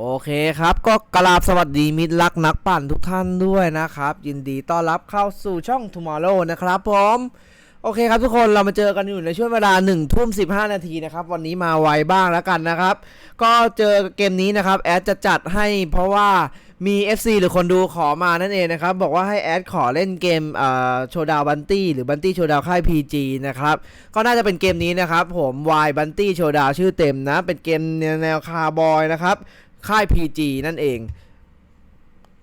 โอเคครับก็กราบสวัสดีมิตรรักนักปั่นทุกท่านด้วยนะครับ ยินดีต้อนรับเข้าสู่ช่อง Tomorrow นะครับผมโอเคครับทุกคนเรามาเจอกันอยู่ในช่วงเวลา1ทุ่ม15นาทีนะครับ วันนี้มาไวบ้างแล้วกันนะครับ ก็เจอเกมนี้นะครับ แอดจะจัดให้เพราะว่ามี FC หรือคนดูขอมานั่นเองนะครับ บอกว่าให้แอดขอเล่นเกมโชดาวบันตี้หรือบันตี้โชดาวค่าย PG นะครับ ก็น่าจะเป็นเกมนี้นะครับ ผม Y บันตี้โชดาวชื่อเต็มนะ เป็นเกมแนวคาร์บอยนะครับ ค่าย PG นั่นเอง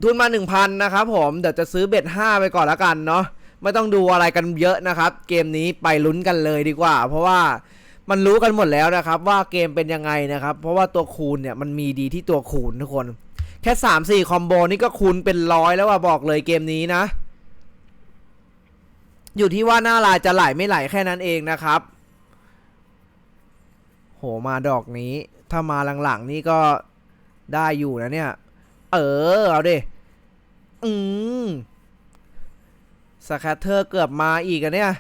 ทุนมา 1,000 นะครับผม เดี๋ยวจะซื้อเบ็ด5ไปก่อนละกันเนาะไม่ต้องดูอะไรกันเยอะนะครับ เกมนี้ไปลุ้นกันเลยดีกว่า เพราะว่ามันรู้กันหมดแล้วนะครับ ว่าเกมเป็นยังไงนะครับ เพราะว่าตัวคูณเนี่ยมันมีดีที่ตัวคูณทุกคน แค่ 3-4 คอมโบนี่ก็คูณเป็นร้อยแล้วว่าบอกเลยเกมนี้นะ อยู่ที่ว่าหน้าลายจะไหลไม่ไหลแค่นั้นเองนะครับ โหมาดอกนี้ ถ้ามาหลังๆนี่ก็ ได้อยู่นะเนี่ย เออ เอาดิ อืมสแคตเตอร์เกือบมาอีกอะเนี่ย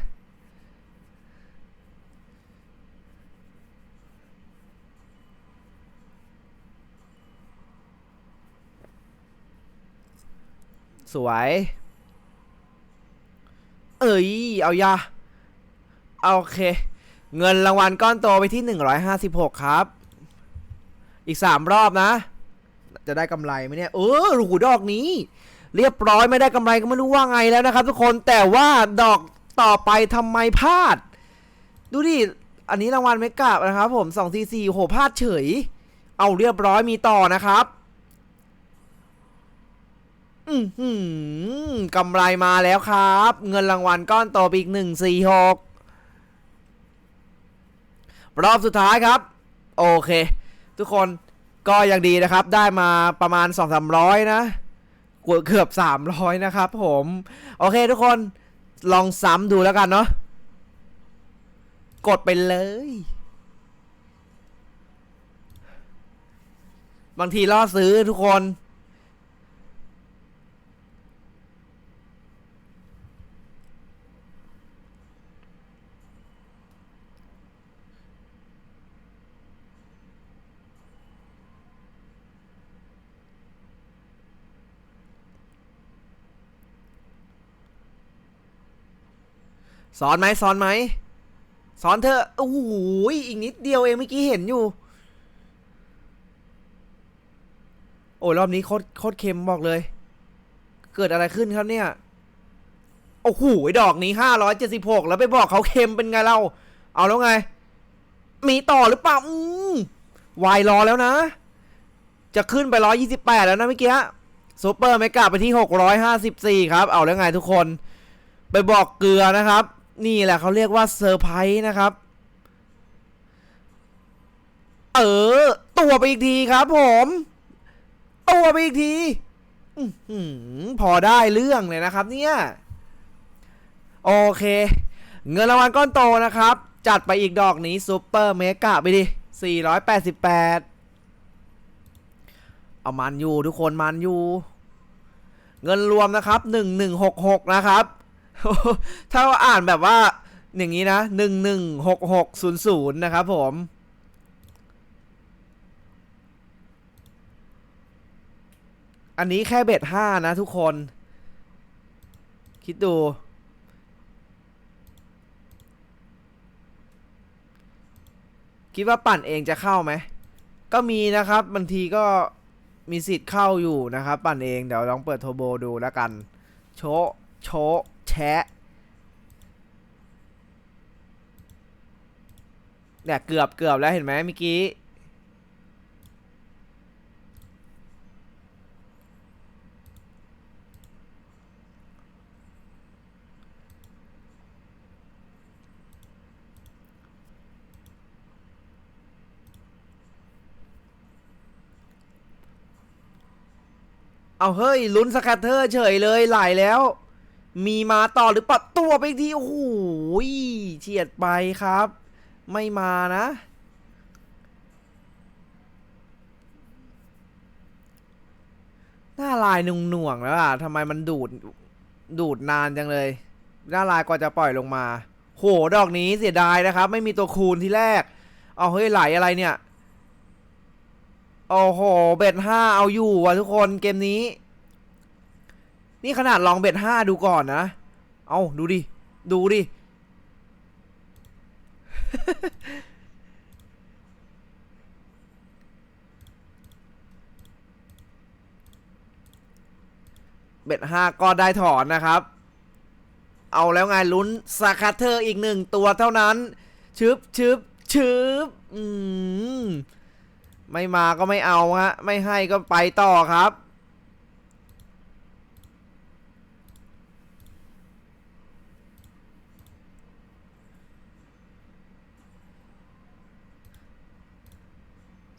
สวย เอ้ย เอายาโอเค เงินรางวัลก้อนโตไปที่ 156 ครับ อีก 3 รอบนะ จะได้กำไรไหมเนี่ย เออหูดอกนี้ เรียบร้อยไม่ได้กำไรก็ไม่รู้ว่าไงแล้วนะครับ ทุกคนแต่ว่าดอกต่อไปทำไมพลาด ดูดิ อันนี้รางวัลไม่กลับนะครับ ผม2 4 4โหพลาดเฉย เอาเรียบร้อยมีต่อนะครับอือหือกำไรมาแล้วครับ เงินรางวัลก้อนโตไปอีกหนึ่งสี่หกรอบสุดท้ายครับ โอเค ทุกคน ก็ยังดีนะครับ ได้มาประมาณ 2 3 0 0 นะกเกือบ 300 นะครับผม โอเคทุกคนลองซ้ำดูแล้วกันเนาะกดไปเลย บางทีล่อซื้อทุกคน สอนไหมสอนไหมสอนเธอโอ้โหอีกนิดเดียวเองเมื่อกี้เห็นอยู่ โอ้ยรอบนี้โคตรโคตรเค็มบอกเลย เกิดอะไรขึ้นครับเนี่ย โอ้โหดอกนี้ห้าร้อยเจ็ดสิบหกแล้วไปบอกเขาเค็มเป็นไงเรา เอาแล้วไง มีต่อหรือเปล่าอืมวายรอแล้วนะ จะขึ้นไปร้อยยี่สิบแปดแล้วนะเมื่อกี้ซูเปอร์ไม่กลับไปที่หกร้อยห้าสิบสี่ครับ เอาแล้วไงทุกคน ไปบอกเกลือนะครับ นี่แหละเขาเรียกว่าเซอร์ไพรส์นะครับ เออ ตัวไปอีกทีครับผม ตัวไปอีกทีอพอได้เรื่องเลยนะครับ เนี่ย โอเค เงินรางวัลก้อนโตนะครับ จัดไปอีกดอกนี้ซูเปอร์เมกะไปดิ 488 เอามันอยู่ทุกคนมันอยู่ เงินรวมนะครับ 1166 นะครับ ถ้าเราอ่านแบบว่า อย่างนี้นะ116600นะครับผมอันนี้แค่เบ็ดห้านะทุกคน คิดดู คิดว่าปั่นเองจะเข้าไหม ก็มีนะครับบางทีก็มีสิทธิ์เข้าอยู่นะครับ ปั่นเองเดี๋ยวลองเปิดโทโบดูแล้วกัน โชะโชะ แชะเนี่ยเกือบเกือบแล้วเห็นไหมเมื่อกี้เอาเฮ้ยลุ้นสแคตเตอร์เฉยเลยไหลแล้ว มีมาต่อหรือปัดตัวไปทีโอ้โหเฉียดไปครับ ไม่มานะ หน้าลายหน่งนวงแล้วอะทำไมมันดูด ดูดนานจังเลย หน้าลายกว่าจะปล่อยลงมา โห ดอกนี้เสียดายนะครับ ไม่มีตัวคูณที่แรก เอาเฮ้ยไหลอะไรเนี่ย โอ้โห เบ็ดห้าเอาอยู่ว่ะทุกคนเกมนี้ นี่ขนาดลองเบ็ดห้าดูก่อนนะ เอาดูดิ ดูดิ เบ็ดห้าก็ได้ถอนนะครับ เอาแล้วไงลุ้นสคาเทอร์อีกหนึ่งตัวเท่านั้น ชึบชึบชึบอืมไม่มาก็ไม่เอาฮะ ไม่ให้ก็ไปต่อครับ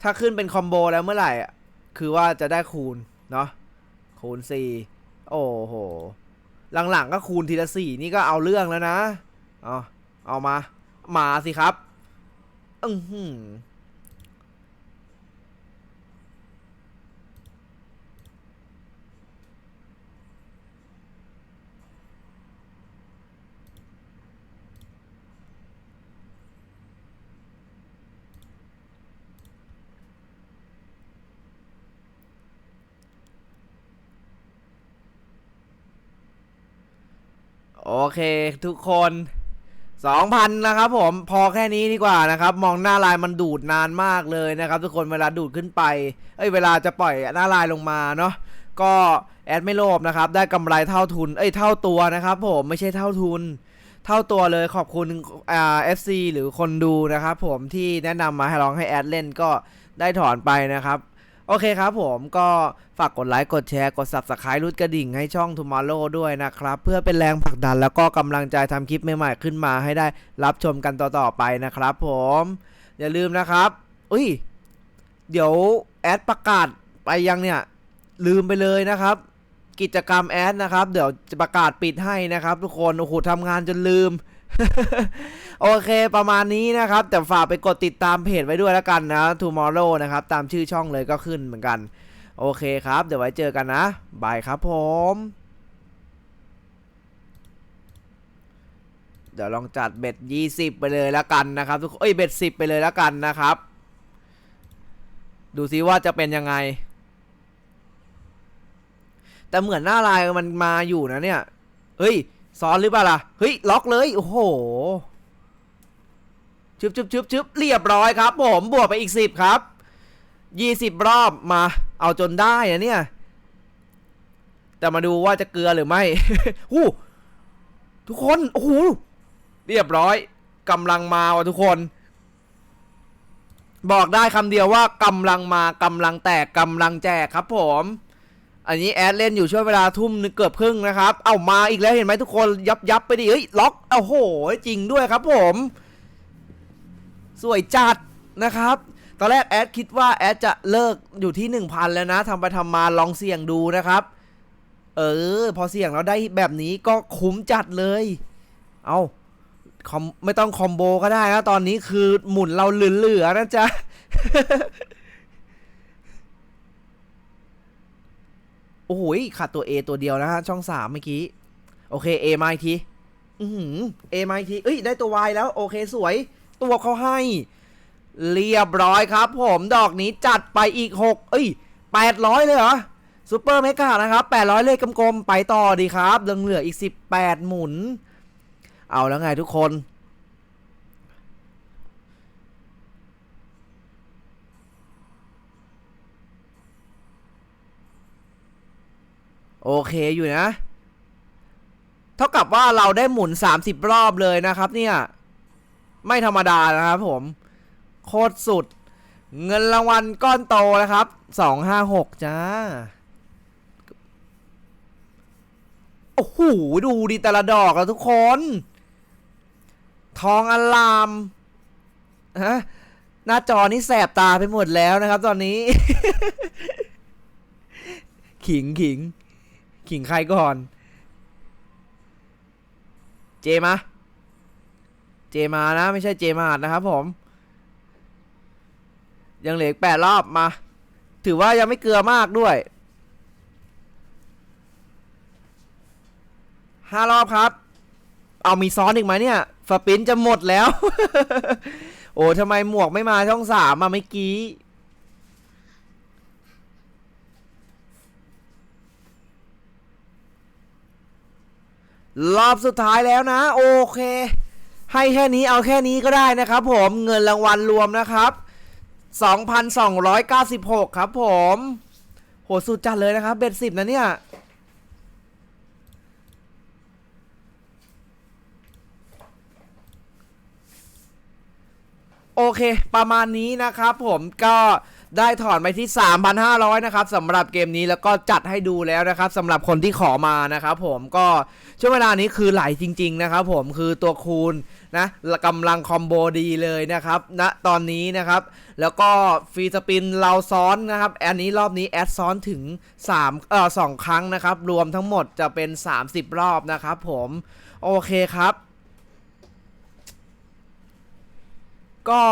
ถ้าขึ้นเป็นคอมโบแล้วเมื่อไหร่อะคือว่าจะได้คูณ เนาะคูณสี่โอ้โห หลังๆก็คูณทีละสี่นี่ก็เอาเรื่องแล้วนะ เอาเอามา มาสิครับ อือหือ โอเคทุกคนสองพันนะครับผมพอแค่นี้ดีกว่านะครับ มองหน้าลายมันดูดนานมากเลยนะครับ ทุกคนเวลาดูดขึ้นไป เอ้ยเวลาจะปล่อยหน้าลายลงมาเนาะก็แอดไม่โลภนะครับ ได้กำไรเท่าทุน เอ้ยเท่าตัวนะครับ ผมไม่ใช่เท่าทุน เท่าตัวเลยขอบคุณอ่า FC หรือคนดูนะครับ ผมที่แนะนำมาให้ลองให้แอดเล่นก็ได้ถอนไปนะครับ โอเคครับผมก็ฝากกดไลค์ กดแชร์ กด Subscribe รุดกระดิ่งให้ช่อง Tomorrow ด้วยนะครับ เพื่อเป็นแรงผลักดันแล้วก็กำลังใจทำคลิปใหม่ๆขึ้นมาให้ได้รับชมกันต่อๆไปนะครับผม อย่าลืมนะครับ อุ้ย เดี๋ยวแอดประกาศไปยังเนี่ย ลืมไปเลยนะครับ กิจกรรมแอดนะครับ เดี๋ยวจะประกาศปิดให้นะครับ ทุกคนโอ้โหทำงานจนลืม โอเคประมาณนี้นะครับ แต่ฝากไปกดติดตามเพจไว้ด้วยแล้วกันนะ Tomorrow นะครับ ตามชื่อช่องเลยก็ขึ้นเหมือนกัน โอเคครับ เดี๋ยวไว้เจอกันนะบายครับผม เดี๋ยวลองจัดเบ็ด20 ไปเลยแล้วกันนะครับทุกคนเอ้ยเบ็ด10 ไปเลยแล้วกันนะครับ ดูซิว่าจะเป็นยังไง แต่เหมือนหน้าลายมันมาอยู่นะเนี่ยเฮ้ย ซ้อนหรือเปล่าล่ะ เฮ้ย ล็อกเลย โอ้โหชึบชึบชึบชึบเรียบร้อยครับ ผม บวกไปอีกสิบครับยี่สิบรอบมา เอาจนได้นะเนี่ย แต่มาดูว่าจะเกลือหรือไม่หูทุกคน โอ้โห เรียบร้อยกำลังมาว่ะทุกคน บอกได้คำเดียวว่ากำลังมากำลังแตกกำลังแจกครับผม อันนี้แอดเล่นอยู่ช่วงเวลาทุ่มนึงเกือบครึ่งนะครับ เอามาอีกแล้วเห็นไหมทุกคนยับยับไปดิเฮ้ยล็อกโอ้โหจริงด้วยครับผม สวยจัดนะครับ ตอนแรกแอดคิดว่าแอดจะเลิกอยู่ที่ 1,000 แล้วนะทำไปทำมาลองเสี่ยงดูนะครับ เออ พอเสี่ยงแล้วได้แบบนี้ก็คุ้มจัดเลย เอาคอมไม่ต้องคอมโบก็ได้นะตอนนี้คือหมุนเราเหลือๆนะจ๊ะ โอ้โหขาดตัว A ตัวเดียวนะฮะ ช่องสามเมื่อกี้ โอเค A มาอีกที อือหือ A มาอีกทีเอ้ย ได้ตัว Y แล้ว โอเคสวย ตัวเขาให้ เรียบร้อยครับ ผมดอกนี้จัดไปอีก 6 เอ้ย 800 เลยเหรอซูเปอร์เมกานะครับ 800 เลขกลมๆ ไปต่อดีครับยังเหลืออีก 18 หมุน เอาแล้วไงทุกคน โอเคอยู่นะ เท่ากับว่าเราได้หมุน 30 รอบเลยนะครับ เนี่ย ไม่ธรรมดานะครับผม โคตรสุด เงินรางวัลก้อนโตนะครับ 256 จ้า โอ้โห ดูดิแต่ละดอกแล้วทุกคน ทองอลามฮะหน้าจอนี่แสบตาไปหมดแล้วนะครับตอนนี้ ขิงขิง ขิงใครก่อน เจมา เจมานะ ไม่ใช่เจมาดนะครับผม ยังเหลือแปดรอบมา ถือว่ายังไม่เกลือมากด้วยห้ารอบครับ เอามีซ้อนอีกไหมเนี่ยสปรินจะหมดแล้ว โอ้ทำไมหมวกไม่มาช่องสามมาเมื่อกี้ รอบสุดท้ายแล้วนะ โอเค ให้แค่นี้เอาแค่นี้ก็ได้นะครับ ผมเงินรางวัลรวมนะครับ 2,296 ครับผม โหสุดจัดเลยนะครับ เบ็ดสิบนะเนี่ย เค ประมาณนี้นะครับผมก็ได้ถอนไปที่ 3,500 นะครับสำหรับเกมนี้แล้วก็จัดให้ดูแล้วนะครับสำหรับคนที่ขอมานะครับผมก็ช่วงเวลานี้คือไหลจริง ๆ นะครับผมคือตัวคูณนะกำลังคอมโบดีเลยนะครับณนะตอนนี้นะครับ แล้วก็ฟรีสปินเราซ้อนนะครับ อันนี้รอบนี้แอดซ้อนถึง3เอ่อสองครั้งนะครับ รวมทั้งหมดจะเป็น 30 รอบนะครับผม โอเคครับ ก็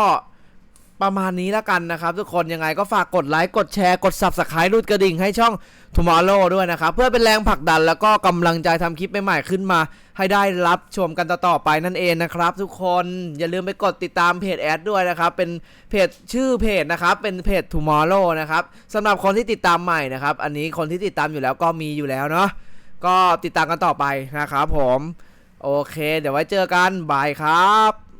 ประมาณนี้แล้วกันนะครับ ทุกคนยังไงก็ฝากกดไลค์กดแชร์กด Subscribe รูดกระดิ่งให้ช่อง Tomorrow ด้วยนะครับ เพื่อเป็นแรงผลักดันแล้วก็กำลังใจทำคลิปใหม่ๆขึ้นมา ให้ได้รับชมกันต่อๆไปนั่นเองนะครับ ทุกคนอย่าลืมไปกดติดตามเพจแอดด้วยนะครับ เป็นเพจชื่อเพจนะครับเป็นเพจ Tomorrow นะครับสำหรับคนที่ติดตามใหม่นะครับ อันนี้คนที่ติดตามอยู่แล้วก็มีอยู่แล้วเนาะก็ติดตามกันต่อไปนะครับผม โอเค เดี๋ยวไว้เจอกันบายครับ